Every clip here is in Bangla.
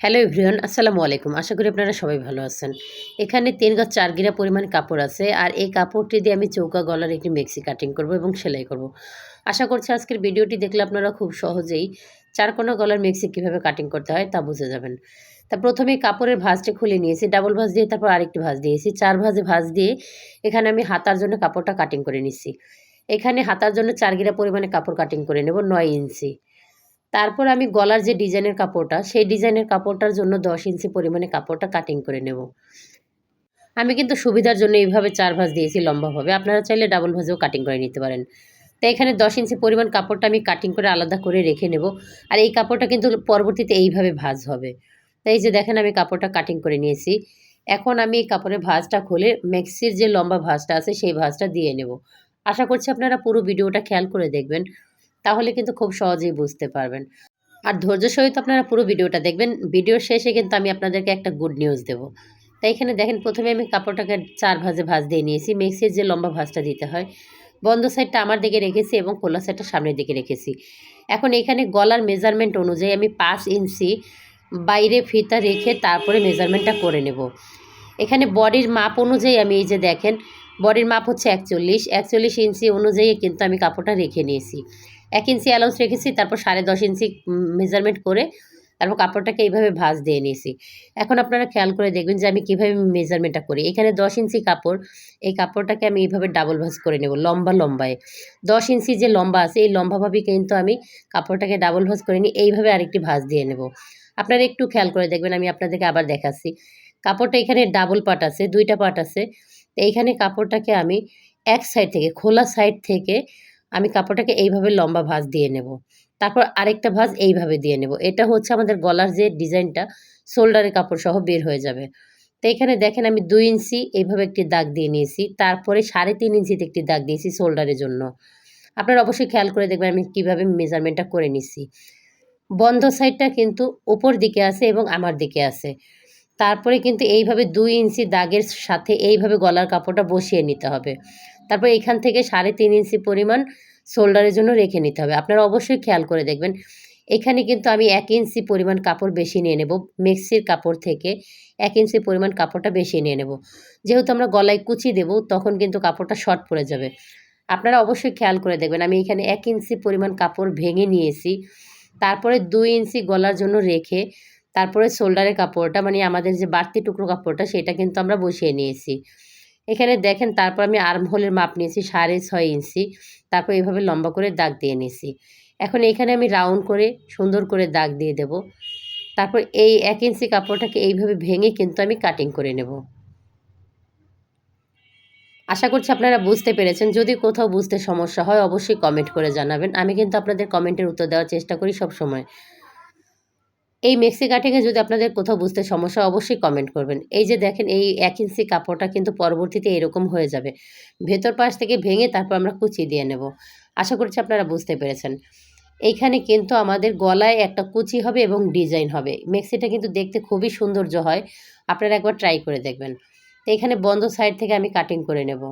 হ্যালো এভরিওয়ান, আসসালামু আলাইকুম। আশা করি আপনারা সবাই ভালো আছেন। এখানে তিন গাছ চার গিরা পরিমাণ কাপড় আছে আর এই কাপড়টি দিয়ে আমি চৌকা গলার একটি মেক্সি কাটিং করব এবং সেলাই করব। আশা করছি আজকের ভিডিওটি দেখলে আপনারা খুব সহজেই চার কোনা গলার মেক্সি কীভাবে কাটিং করতে হয় তা বুঝে যাবেন। তা প্রথমে কাপড়ের ভাঁজটি খুলে নিয়েছি। ডাবল ভাঁজ দিয়ে তারপর আরেকটি ভাঁজ দিয়েছি। চার ভাঁজে ভাঁজ দিয়ে এখানে আমি হাতার জন্য কাপড়টা কাটিং করে নিচ্ছি। এখানে হাতার জন্য চার গিরা পরিমাণে কাপড় কাটিং করে নেব নয় ইঞ্চি। তারপর আমি গলার যে ডিজাইনের কাপড়টা, সেই ডিজাইনের কাপড়টার জন্য দশ ইঞ্চি পরিমাণে কাপড়টা কাটিং করে নেব। আমি কিন্তু সুবিধার জন্য এইভাবে চার ভাঁজ দিয়েছি লম্বাভাবে। আপনারা চাইলে ডাবল ভাঁজেও কাটিং করে নিতে পারেন। তো এখানে দশ ইঞ্চি পরিমাণ কাপড়টা আমি কাটিং করে আলাদা করে রেখে নেব। আর এই কাপড়টা কিন্তু পরবর্তীতে এইভাবে ভাঁজ হবে। তাই যে দেখেন আমি কাপড়টা কাটিং করে নিয়েছি। এখন আমি এই কাপড়ের ভাঁজটা খুলে মেক্সির যে লম্বা ভাঁজটা আছে, সেই ভাঁজটা দিয়ে নেব। আশা করছি আপনারা পুরো ভিডিওটা খেয়াল করে দেখবেন। তাহলে কিন্তু খুব সহজেই বুঝতে পারবেন। আর ধৈর্য সহিত আপনারা পুরো ভিডিওটা দেখবেন। ভিডিওর শেষে কিন্তু আমি আপনাদেরকে একটা গুড নিউজ দেবো। তাই এখানে দেখেন, প্রথমে আমি কাপড়টাকে চার ভাজে ভাজ দিয়ে নিয়েছি। মিক্সির যে লম্বা ভাজটা দিতে হয়, বন্ধ সাইডটা আমার দিকে রেখেছি এবং খোলা সাইডটা সামনের দিকে রেখেছি। এখন এখানে গলার মেজারমেন্ট অনুযায়ী আমি পাঁচ ইঞ্চি বাইরে ফিতা রেখে তারপরে মেজারমেন্টটা করে নেব। এখানে বডির মাপ অনুযায়ী আমি এই যে দেখেন বডির মাপ হচ্ছে একচল্লিশ। একচল্লিশ ইঞ্চি অনুযায়ী কিন্তু আমি কাপড়টা রেখে নিয়েছি। এক ইঞ্চি অ্যালাউন্স রেখেছি, তারপর সাড়ে দশ ইঞ্চি মেজারমেন্ট করে তারপর কাপড়টাকে এইভাবে ভাঁজ দিয়ে নিয়েছি। এখন আপনারা খেয়াল করে দেখবেন যে আমি কীভাবে মেজারমেন্টটা করি। এখানে দশ ইঞ্চি কাপড়, এই কাপড়টাকে আমি এইভাবে ডাবল ভাঁজ করে নেব, লম্বা লম্বায়। দশ ইঞ্চি যে লম্বা আছে, এই লম্বাভাবে কিন্তু আমি কাপড়টাকে ডাবল ভাঁজ করে নিই এইভাবে আরেকটি ভাঁজ দিয়ে নেব। আপনারা একটু খেয়াল করে দেখবেন, আমি আপনাদেরকে আবার দেখাচ্ছি। কাপড়টা এখানে ডাবল পার্ট আছে, দুইটা পার্ট আছে। এইখানে কাপড়টাকে আমি এক সাইড থেকে, খোলা সাইড থেকে আমি কাপড়টাকে এইভাবে লম্বা ভাঁজ দিয়ে নেব। তারপর আরেকটা ভাঁজ এইভাবে দিয়ে নেব। এটা হচ্ছে আমাদের গলার যে ডিজাইনটা, শোল্ডারের কাপড় সহ বের হয়ে যাবে। তো এখানে দেখেন আমি দুই ইঞ্চি এইভাবে একটি দাগ দিয়ে নিয়েছি, তারপরে সাড়ে তিন ইঞ্চিতে একটি দাগ দিয়েছি শোল্ডারের জন্য। আপনারা অবশ্যই খেয়াল করে দেখবেন আমি কীভাবে মেজারমেন্টটা করে নিচ্ছি বন্ধ সাইডটা কিন্তু উপর দিকে আছে এবং আমার দিকে আছে। তারপরে কিন্তু এইভাবে দুই ইঞ্চি দাগের সাথে এইভাবে গলার কাপড়টা বসিয়ে নিতে হবে। তারপর এখান থেকে সাড়ে তিন ইঞ্চি পরিমাণ শোল্ডারের জন্য রেখে নিতে হবে। আপনারা অবশ্যই খেয়াল করে দেখবেন। এখানে কিন্তু আমি এক ইঞ্চি পরিমাণ কাপড় বেশি নিয়ে নেব, মেক্সির কাপড় থেকে এক ইঞ্চি পরিমাণ কাপড়টা বেশি নিয়ে নেব। যেহেতু আমরা গলায় কুচি দেব, তখন কিন্তু কাপড়টা শর্ট পড়ে যাবে। আপনারা অবশ্যই খেয়াল করে দেখবেন, আমি এখানে এক ইঞ্চি পরিমাণ কাপড় ভেঙে নিয়েছি। তারপরে দুই ইঞ্চি গলার জন্য রেখে তারপরে শোল্ডারের কাপড়টা মানে আমাদের যে বাড়তি টুকরো কাপড়টা, সেটা কিন্তু আমরা বসিয়ে নিয়েছি। এখানে দেখেন, তারপর আমি আর্ম হোলের মাপ নিয়েছি সাড়ে ছয় ইঞ্চি। তারপর এইভাবে লম্বা করে দাগ দিয়ে নিয়েছি। এখন এখানে আমি রাউন্ড করে, সুন্দর করে দাগ দিয়ে দেব। তারপর এই এক ইঞ্চি কাপড়টাকে এইভাবে ভেঙে কিন্তু আমি কাটিং করে নেব। আশা করছি আপনারা বুঝতে পেরেছেন। যদি কোথাও বুঝতে সমস্যা হয়, অবশ্যই কমেন্ট করে জানাবেন। আমি কিন্তু আপনাদের কমেন্টের উত্তর দেওয়ার চেষ্টা করি সব সময়। এই মেক্সি কাটিংয়ে যদি আপনাদের কোথাও বুঝতে সমস্যা অবশ্যই কমেন্ট করবেন। এই যে দেখেন, এই এক ইঞ্চি কাপড়টা কিন্তু পরবর্তীতে এরকম হয়ে যাবে। ভেতর পাশ থেকে ভেঙে তারপর আমরা কুচি দিয়ে নেব। আশা করছি আপনারা বুঝতে পেরেছেন। এইখানে কিন্তু আমাদের গলায় একটা কুচি হবে এবং ডিজাইন হবে। মেক্সিটা কিন্তু দেখতে খুবই সৌন্দর্য হয়। আপনারা একবার ট্রাই করে দেখবেন। এখানে বন্ধ সাইড থেকে আমি কাটিং করে নেব।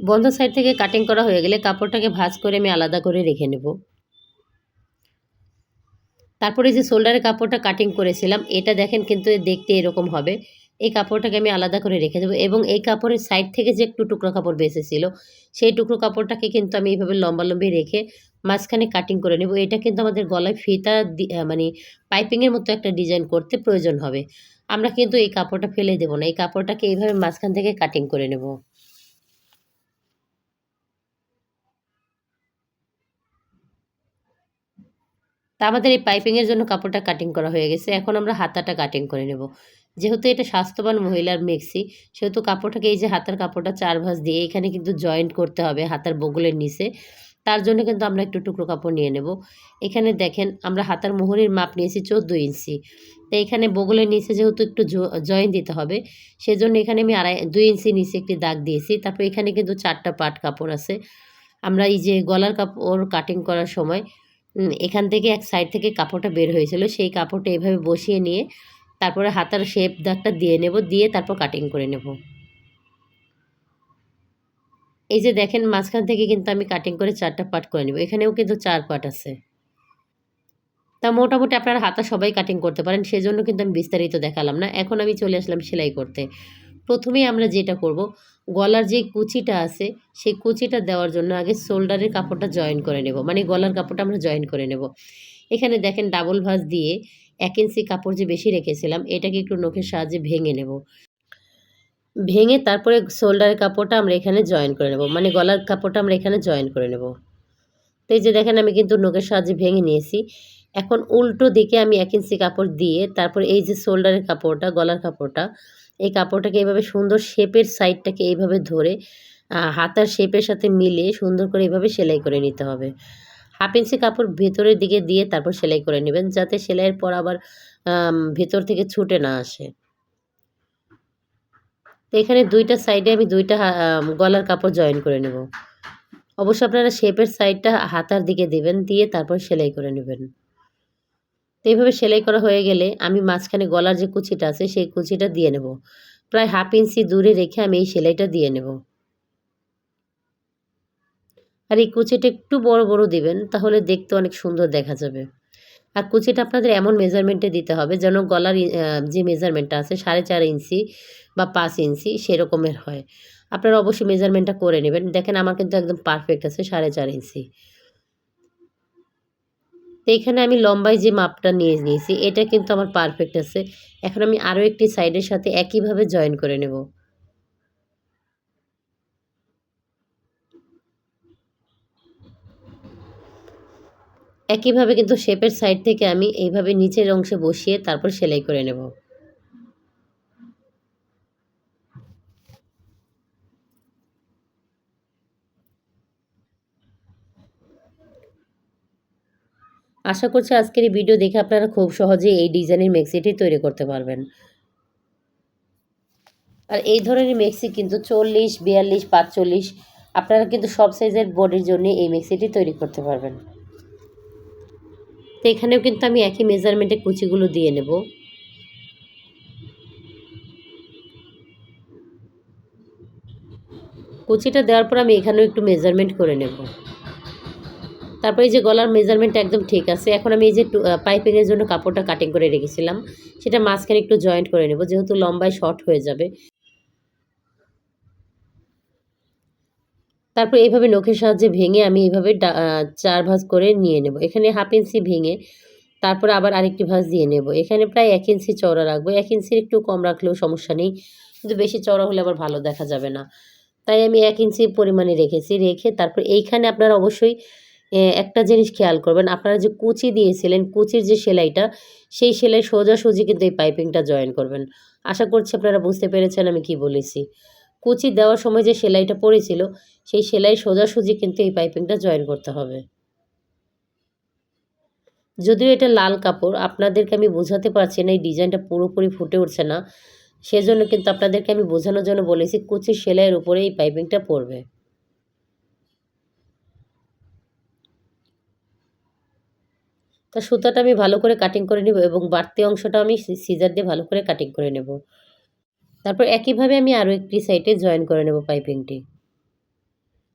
বন্ধ সাইড থেকে কাটিং করা হয়ে গেলে কাপড়টাকে ভাঁজ করে আমি আলাদা করে রেখে নেব। তারপরে যে শোল্ডারের কাপড়টা কাটিং করেছিলাম, এটা দেখেন কিন্তু দেখতে এরকম হবে। এই কাপড়টাকে আমি আলাদা করে রেখে দেবো এবং এই কাপড়ের সাইড থেকে যে একটু টুকরো কাপড় বেঁচেছিল, সেই টুকরো কাপড়টাকে কিন্তু আমি এইভাবে লম্বা লম্বি রেখে মাঝখানে কাটিং করে নেব। এটা কিন্তু আমাদের গলায় ফিতা মানে পাইপিংয়ের মতো একটা ডিজাইন করতে প্রয়োজন হবে। আমরা কিন্তু এই কাপড়টা ফেলে দেবো না, এই কাপড়টাকে এইভাবে মাঝখান থেকে কাটিং করে নেব। তা আমাদের এই পাইপিংয়ের জন্য কাপড়টা কাটিং করা হয়ে গেছে। এখন আমরা হাতাটা কাটিং করে নেব। যেহেতু এটা স্বাস্থ্যবান মহিলার মেক্সি সেহেতু কাপড়টাকে এই যে হাতার কাপড়টা চার ভাঁজ দিয়ে এখানে কিন্তু জয়েন্ট করতে হবে হাতার বগলের নিচে। তার জন্য কিন্তু আমরা একটু টুকরো কাপড় নিয়ে নেব। এখানে দেখেন আমরা হাতার মোহরির মাপ নিয়েছি চোদ্দ ইঞ্চি। তো এখানে বগলের নিচে যেহেতু একটু জয়েন দিতে হবে, সেজন্য এখানে আমি আড়াই, দুই ইঞ্চি নিচে একটি দাগ দিয়েছি। তারপর এখানে কিন্তু চারটা পাট কাপড় আছে। আমরা এই যে গলার কাপড় কাটিং করার সময় এখান থেকে এক সাইড থেকে কাপড়টা বের হয়েছিল। সেই কাপড়টা এভাবে বসিয়ে নিয়ে তারপরে হাতার শেপ দাগটা দিয়ে নেব, দিয়ে তারপর কাটিং করে নেব। এই যে দেখেন, মাঝখান থেকে কিন্তু আমি কাটিং করে চারটা পার্ট করে নেব। এখানেও কিন্তু চার পার্ট আছে। তা মোটামুটি আপনার হাতা সবাই কাটিং করতে পারেন, সেজন্য কিন্তু আমি বিস্তারিত দেখালাম না। এখন আমি চলে আসলাম সেলাই করতে। প্রথমেই আমরা যেটা করব গলার যে কুচিটা আছে, সেই কুচিটা দেওয়ার জন্য আগে শোল্ডারের কাপড়টা জয়েন করে নেব। মানে গলার কাপড়টা আমরা জয়েন করে নেব। এখানে দেখেন ডাবল ভাঁজ দিয়ে এক ইঞ্চি কাপড় যে বেশি রেখেছিলাম, এটাকে একটু নখের সাহায্যে ভেঙে নেব। ভেঙে তারপরে শোল্ডারের কাপড়টা আমরা এখানে জয়েন করে নেব। মানে গলার কাপড়টা আমরা এখানে জয়েন করে নেব। তো এই যে দেখেন আমি কিন্তু নখের সাহায্যে ভেঙে নিয়েছি। এখন উল্টো দিকে আমি এক ইঞ্চি কাপড় দিয়ে তারপর এই যে শোল্ডারের কাপড়টা, গলার কাপড়টা এই কাপড়টাকে এইভাবে সুন্দর শেপের সাইডটাকে এইভাবে ধরে হাতার শেপের সাথে মিলিয়ে সুন্দর করে এইভাবে সেলাই করে নিতে হবে। হাফ ইঞ্চি কাপড় ভেতরের দিকে দিয়ে তারপর সেলাই করে নেবেন যাতে সেলাইয়ের পর আবার ভেতর থেকে ছুটে না আসে। এখানে দুইটা সাইডে আমি দুইটা গলার কাপড় জয়েন করে নেব। অবশ্য আপনারা শেপের সাইডটা হাতার দিকে দিবেন, দিয়ে তারপর সেলাই করে নেবেন। তো এইভাবে সেলাই করা হয়ে গেলে আমি মাঝখানে গলার যে কুচিটা আছে, সেই কুচিটা দিয়ে নেব। প্রায় হাফ ইঞ্চি দূরে রেখে আমি এই সেলাইটা দিয়ে নেব। আর এই কুচিটা একটু বড় বড় দিবেন, তাহলে দেখতে অনেক সুন্দর দেখা যাবে। আর কুচিটা আপনাদের এমন মেজারমেন্টে দিতে হবে যেন গলার যে মেজারমেন্টটা আছে, সাড়ে চার ইঞ্চি বা পাঁচ ইঞ্চি সেরকমের হয়। আপনারা অবশ্যই মেজারমেন্টটা করে নেবেন। দেখেন আমার কিন্তু একদম পারফেক্ট আছে, সাড়ে চার ইঞ্চি। তো এখানে আমি লম্বায় যে মাপটা নিয়ে নিয়েছি, এটা কিন্তু আমার পারফেক্ট আছে। এখন আমি আরও একটি সাইডের সাথে একইভাবে জয়েন করে নেব। একইভাবে কিন্তু শেপের সাইড থেকে আমি এইভাবে নিচের অংশে বসিয়ে তারপর সেলাই করে নেব। আশা করছি আজকের এই ভিডিও দেখে আপনারা খুব সহজেই এই ডিজাইনের মেক্সিটি তৈরি করতে পারবেন। আর এই ধরনের মেক্সি কিন্তু চল্লিশ, বিয়াল্লিশ, পাঁচচল্লিশ, আপনারা কিন্তু সব সাইজের বডির জন্য এই মেক্সিটি তৈরি করতে পারবেন। তো এখানেও কিন্তু আমি একই মেজারমেন্টে কুচিগুলো দিয়ে নেব। কুচিটা দেওয়ার পর আমি এখানেও একটু মেজারমেন্ট করে নেব। তারপরে যে গলার মেজারমেন্ট একদম ঠিক আছে। এখন আমি এই যে পাইপিংয়ের জন্য কাপড়টা কাটিং করে রেখেছিলাম। সেটা মাঝখানে একটু জয়েন্ট করে নেব, যেহেতু লম্বায় শর্ট হয়ে যাবে। তারপর এইভাবে নখের সাহায্যে ভেঙে আমি এইভাবে চার ভাঁজ করে নিয়ে নেব। এখানে হাফ ইঞ্চি ভেঙে তারপর আবার আরেকটি ভাঁজ দিয়ে নেব। এখানে প্রায় এক ইঞ্চি চওড়া রাখব। এক ইঞ্চির একটু কম রাখলেও সমস্যা নেই, কিন্তু বেশি চওড়া হলে আবার ভালো দেখা যাবে না। তাই আমি এক ইঞ্চি পরিমাণে রেখেছি। রেখে তারপর এইখানে আপনারা অবশ্যই একটা জিনিস খেয়াল করবেন, আপনারা যে কুচি দিয়েছিলেন, কুচির যে সেলাইটা, সেই সেলাই সোজাসুজি কিন্তু এই পাইপিংটা জয়েন করবেন। আশা করছি আপনারা বুঝতে পেরেছেন আমি কি বলেছি। কুচি দেওয়ার সময় যে সেলাইটা পড়েছিল, সেই সেলাই সোজাসুজি কিন্তু এই পাইপিংটা জয়েন করতে হবে। যদিও এটা লাল কাপড়, আপনাদেরকে আমি বোঝাতে পারছি না, এই ডিজাইনটা পুরোপুরি ফুটে উঠছে না। সেজন্য কিন্তু আপনাদেরকে আমি বোঝানোর জন্য বলেছি কুচির সেলাইয়ের উপরে এই পাইপিংটা পড়বে। তা সুতাটা আমি ভালো করে কাটিং করে নেব এবং বাড়তি অংশটা আমি সিজার দিয়ে ভালো করে কাটিং করে নেব। তারপর একইভাবে আমি আরও একটি সাইডে জয়েন করে নেব পাইপিংটি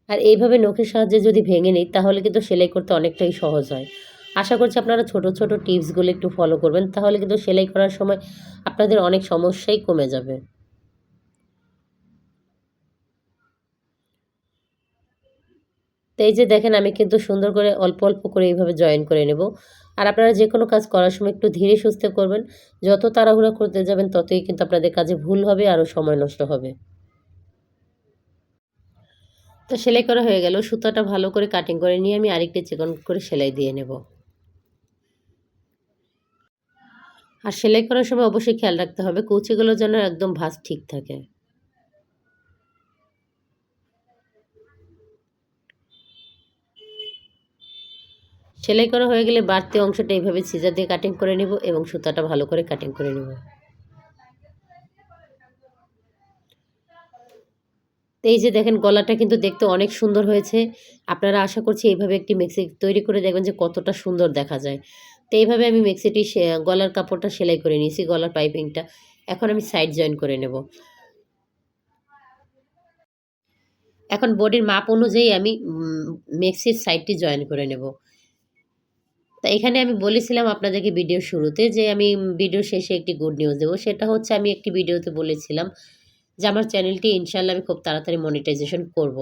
আর এইভাবে নখের সাহায্যে যদি ভেঙে নিই, তাহলে কিন্তু সেলাই করতে অনেকটাই সহজ হয়। আশা করছি আপনারা ছোট ছোট টিপসগুলো একটু ফলো করবেন, তাহলে কিন্তু সেলাই করার সময় আপনাদের অনেক সমস্যাই কমে যাবে। তো এই যে দেখেন, আমি কিন্তু সুন্দর করে অল্প অল্প করে এইভাবে জয়েন করে নেব। আর আপনারা যে কোনো কাজ করার সময় একটু ধীরে সুস্থে করবেন। যত তাড়াহুড়া করতে যাবেন, ততই কিন্তু আপনাদের কাজে ভুল হবে আরও সময় নষ্ট হবে। তো সেলাই করা হয়ে গেল। সুতাটা ভালো করে কাটিং করে নিয়ে আমি আরেকটি চিকন করে সেলাই দিয়ে নেব। আর সেলাই করার সময় অবশ্যই খেয়াল রাখতে হবে, কুচিগুলো যেন একদম ভাঁজ ঠিক থাকে। সেলাই করা হয়ে গেলে বাড়তি অংশটা এইভাবে সিজার দিয়ে কাটিং করে নেব এবং সুতাটা ভালো করে কাটিং করে নেব। এই যে দেখেন গলাটা কিন্তু দেখতে অনেক সুন্দর হয়েছে। আপনারা আশা করছি এইভাবে একটি মেক্সি তৈরি করে দেখবেন যে কতটা সুন্দর দেখা যায়। তো এইভাবে আমি মেক্সিটি গলার কাপড়টা সেলাই করে নিয়েছি, গলার পাইপিংটা এখন আমি সাইড জয়েন করে নেব। এখন বডির মাপ অনুযায়ী আমি মেক্সির সাইডটি জয়েন করে নেব। তা এখানে আমি বলেছিলাম আপনাদেরকে ভিডিও শুরুতে যে আমি ভিডিও শেষে একটি গুড নিউজ দেবো। সেটা হচ্ছে আমি একটি ভিডিওতে বলেছিলাম যে আমার চ্যানেলটি ইনশাল্লাহ আমি খুব তাড়াতাড়ি মনিটাইজেশন করব।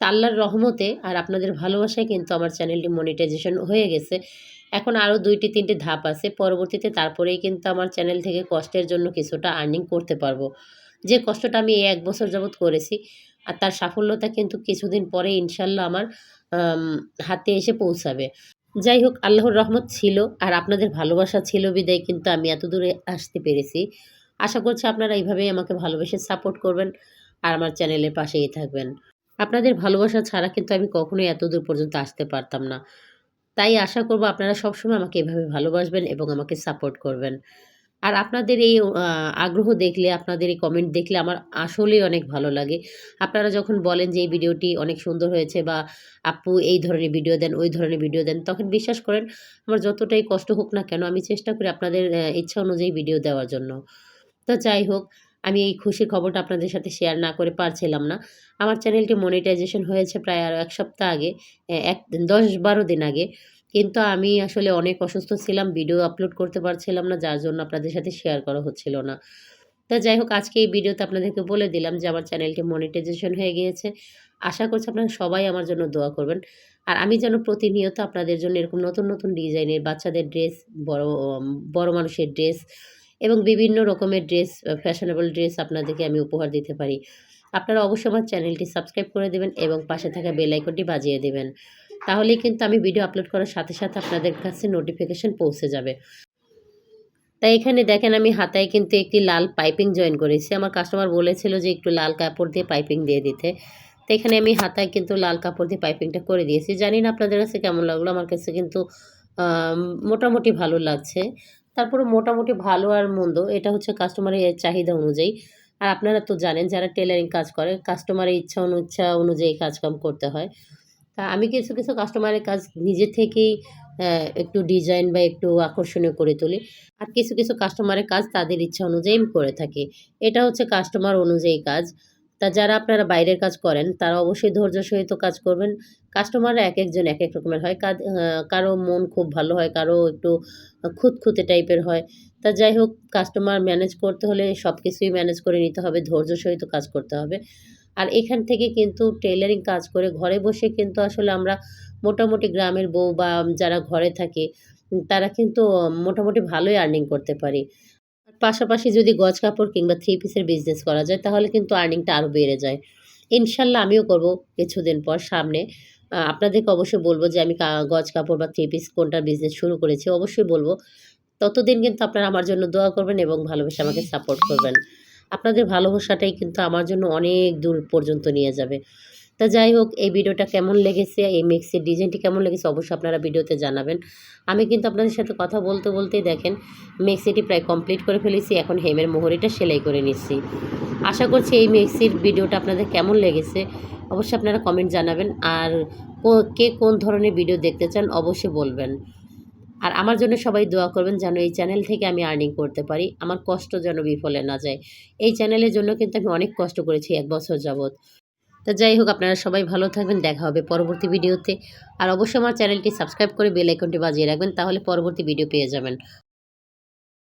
তা আল্লাহর রহমতে আর আপনাদের ভালোবাসায় কিন্তু আমার চ্যানেলটি মনিটাইজেশন হয়ে গেছে। এখন আরও দুইটি, তিনটি ধাপ আছে। পরবর্তীতে তারপরেই কিন্তু আমার চ্যানেল থেকে কষ্টের জন্য কিছুটা আর্নিং করতে পারব। যে কষ্টটা আমি এক বছর যাবৎ করেছি আর তার সাফল্যতা কিন্তু কিছুদিন পরে ইনশাল্লাহ আমার হাতে এসে পৌঁছাবে। যাই হোক, আল্লাহর রহমত ছিল আর আপনাদের ভালোবাসা ছিল বিদায়, কিন্তু আমি এত দূরে আসতে পেরেছি। আশা করছি আপনারা এইভাবেই আমাকে ভালোবেসে সাপোর্ট করবেন আর আমার চ্যানেলের পাশেই থাকবেন। আপনাদের ভালোবাসা ছাড়া কিন্তু আমি কখনোই এত দূর পর্যন্ত আসতে পারতাম না। তাই আশা করব আপনারা সবসময় আমাকে এভাবে ভালোবাসবেন এবং আমাকে সাপোর্ট করবেন। আর আপনাদের এই আগ্রহ দেখলে, আপনাদের এই কমেন্ট দেখলে আমার আসলেই অনেক ভালো লাগে। আপনারা যখন বলেন যে এই ভিডিওটি অনেক সুন্দর হয়েছে বা আপু এই ধরনের ভিডিও দেন, ওই ধরনের ভিডিও দেন, তখন বিশ্বাস করেন আমার যতটাই কষ্ট হোক না কেন আমি চেষ্টা করি আপনাদের ইচ্ছা অনুযায়ী ভিডিও দেওয়ার জন্য। তো যাই হোক, আমি এই খুশির খবরটা আপনাদের সাথে শেয়ার না করে পারছিলাম না। আমার চ্যানেলটি মনিটাইজেশন হয়েছে প্রায় আরও এক সপ্তাহ আগে এক, দশ বারো দিন আগে। কিন্তু আমি আসলে অনেক অসুস্থ ছিলাম, ভিডিও আপলোড করতে পারছিলাম না, যার জন্য আপনাদের সাথে শেয়ার করা হচ্ছিল না। তা যাই হোক, আজকে এই ভিডিওতে আপনাদেরকে বলে দিলাম যে আমার চ্যানেলটি মনিটাইজেশন হয়ে গিয়েছে। আশা করছি আপনারা সবাই আমার জন্য দোয়া করবেন। আর আমি যেন প্রতিনিয়ত আপনাদের জন্য এরকম নতুন নতুন ডিজাইনের বাচ্চাদের ড্রেস বড় বড় মানুষের ড্রেস এবং বিভিন্ন রকমের ড্রেস ফ্যাশনেবল ড্রেস আপনাদেরকে আমি উপহার দিতে পারি। আপনারা অবশ্যই আমার চ্যানেলটি সাবস্ক্রাইব করে দেবেন এবং পাশে থাকা বেল আইকনটি বাজিয়ে দেবেন। তাহলেই কিন্তু আমি ভিডিও আপলোড করার সাথে সাথে আপনাদের কাছে নোটিফিকেশন পৌঁছে যাবে। তাই এখানে দেখেন আমি হাতায় কিন্তু একটি লাল পাইপিং জয়েন করেছি। আমার কাস্টমার বলেছিল যে একটু লাল কাপড় দিয়ে পাইপিং দিয়ে দিতে। তো এখানে আমি হাতায় কিন্তু লাল কাপড় দিয়ে পাইপিংটা করে দিয়েছি। জানি না আপনাদের কাছে কেমন লাগল। আমার কাছে কিন্তু মোটামুটি ভালো লাগছে। তারপরে মোটামুটি ভালো আর মন্দ। এটা হচ্ছে কাস্টমারের চাহিদা অনুযায়ী। আর আপনারা তো জানেন, যারা টেলারিং কাজ করে কাস্টমারের ইচ্ছা অনুচ্ছা অনুযায়ী কাজকাম করতে হয়। তা আমি কিছু কিছু কাস্টমারের কাজ নিজে থেকেই একটু ডিজাইন বা একটু আকর্ষণীয় করে তুলি। আর কিছু কিছু কাস্টমারের কাজ তাদের ইচ্ছা অনুযায়ী করে থাকি। এটা হচ্ছে কাস্টমার অনুযায়ী কাজ। তা যারা আপনারা বাইরের কাজ করেন, তারা অবশ্যই ধৈর্য সহিত কাজ করবেন। কাস্টমাররা এক একজন এক এক রকমের হয়। কারও মন খুব ভালো হয়, কারও একটু খুঁতখুঁতে টাইপের হয়। তা যাই হোক কাস্টমার ম্যানেজ করতে হলে সব কিছুই ম্যানেজ করে নিতে হবে, ধৈর্য সহিত কাজ করতে হবে। আর এখান থেকে কিন্তু টেলারিং কাজ করে ঘরে বসে কিন্তু আসলে আমরা মোটামুটি গ্রামের বউ বা যারা ঘরে থাকে তারা কিন্তু মোটামুটি ভালোই আর্নিং করতে পারি। পাশাপাশি যদি গজ কাপড় কিংবা থ্রি পিসের বিজনেস করা যায়, তাহলে কিন্তু আর্নিংটা আরও বেড়ে যায়। ইনশাল্লাহ আমিও করব কিছুদিন পর সামনে। আপনাদেরকে অবশ্যই বলব যে আমি গজ কাপড় বা থ্রি পিস কোনটার বিজনেস শুরু করেছি, অবশ্যই বলব। ততদিন কিন্তু আপনারা আমার জন্য দোয়া করবেন এবং ভালোবেসে আমাকে সাপোর্ট করবেন। আপনাদের ভালোবাসাটাই কিন্তু আমার জন্য অনেক দূর পর্যন্ত নিয়ে যাবে। তা যাই হোক, এই ভিডিওটা কেমন লেগেছে, এই মিক্সের ডিজাইনটি কেমন লেগেছে অবশ্যই আপনারা ভিডিওতে জানাবেন। আমি কিন্তু আপনাদের সাথে কথা বলতে বলতেই দেখেন, মিক্সিটি প্রায় কমপ্লিট করে ফেলেছি, এখন হেমের মোহরিটা সেলাই করে নিচ্ছি। আশা করছি এই মিক্সির ভিডিওটা আপনাদের কেমন লেগেছে, অবশ্যই আপনারা কমেন্ট জানাবেন, আর কো- কোন ধরনের ভিডিও দেখতে চান অবশ্যই বলবেন। আর আমার জন্য সবাই দোয়া করবেন যেন এই চ্যানেল থেকে আমি আর্নিং করতে পারি। আমার কষ্ট যেন বিফলে না যায়। এই চ্যানেলের জন্য কিন্তু আমি অনেক কষ্ট করেছি এক বছর যাবৎ। তা যাই হোক, আপনারা সবাই ভালো থাকবেন, দেখা হবে পরবর্তী ভিডিওতে। আর অবশ্যই আমার চ্যানেলটি সাবস্ক্রাইব করে বেল আইকনটি বাজিয়ে রাখবেন, তাহলে পরবর্তী ভিডিও পেয়ে যাবেন।